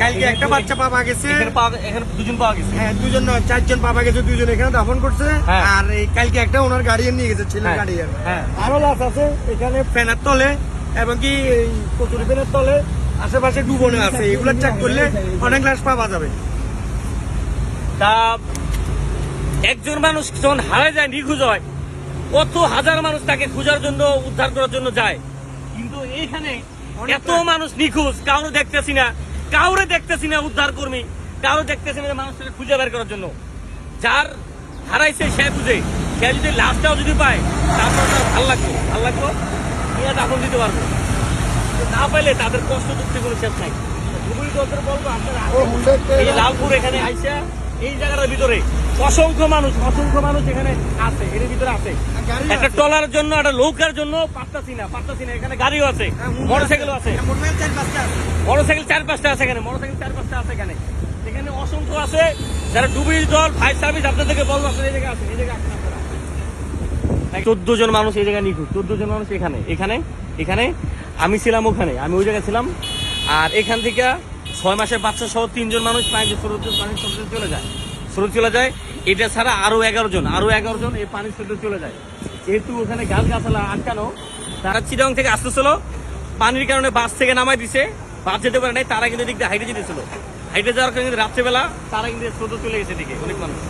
কালকে একটা বাচ্চা পাওয়া গেছে। এখানে দুজন পাওয়া গেছে। হ্যাঁ দুজন চারজন পাওয়া গেছে দুজন এখানে দাফন করছে। হ্যাঁ। আর এই কালকে একটা ওনার নিয়ে গেছে ছেলের হ্যাঁ, হ্যাঁ। আরও লাশ আছে এখানে ফ্যানের তলে এবং কি কচুরি ফ্যানের তলে আশেপাশে ডুবনে আছে। এগুলো চেক করলে অনেক লাশ পাওয়া যাবে। তা একজন মানুষ যখন হারায় যায় নিখোঁজ হয় কত হাজার মানুষ তাকে খোঁজার জন্য উদ্ধার করার জন্য যায়। কিন্তু এইখানে এত মানুষ নিখোঁজ কাউরে দেখতেছি না। কাউরে দেখতেছি না উদ্ধার কর্মী কাউরে দেখতেছি না মানুষের খুঁজে বের করার জন্য। যার হারাইছে সে খুঁজে সে যদি লাস্টটাও যদি পায় তারপর তার ভালো লাগবে ভালো লাগবে নিয়ে দাফন দিতে পারব। না পাইলে তাদের কষ্ট দুঃখে কোনো শেষ নাই। বলব আপনারা এই যে লালপুর এখানে আইসা এই জায়গাটার ভিতরে অসংখ্য মানুষ অসংখ্য মানুষ এখানে আছে এর ভিতরে আছে। একটা আছে। টলার জন্য একটা নৌকার জন্য পারতাছি না পারতাছি না এখানে গাড়িও আছে মোটরসাইকেলও আছে। হ্যাঁ, মোটরসাইকেল চার পাঁচটা আছে। মোটরসাইকেল চার পাঁচটা আছে এখানে মোটরসাইকেল চার পাঁচটা আছে এখানে। এখানে অসংখ্য আছে যারা ডুবুরি দল ফায়ার সার্ভিস আপনাদেরকে বলব আপনারা এই জায়গায় আসেন এই জায়গায় আসেন আপনারা। চোদ্দ জন মানুষ এই জায়গায় নিখোঁজ চোদ্দ জন মানুষ এখানে এখানে এখানে। আমি ছিলাম ওখানে আমি ওই জায়গায় ছিলাম। আর এখান থেকে ছয় মাসের বাচ্চা সহ তিনজন মানুষ পানিতে স্রোত পানির স্রোতে চলে যায়। স্রোত চলে যায়, এটা ছাড়া আরও এগারো জন আরও এগারো জন এই পানির স্রোতে চলে যায়। যেহেতু ওখানে গাছ গাছালা আটকানো, তারা চিরং থেকে আসতেছিল, পানির কারণে বাস থেকে নামাই দিছে, বাস যেতে পারে নাই, তারা কিন্তু এদিক দিয়ে হাইটে যেতেছিল। হাইটে যাওয়ার কারণে রাত্রেবেলা তারা কিন্তু স্রোত চলে গেছে দিকে অনেক মানুষ।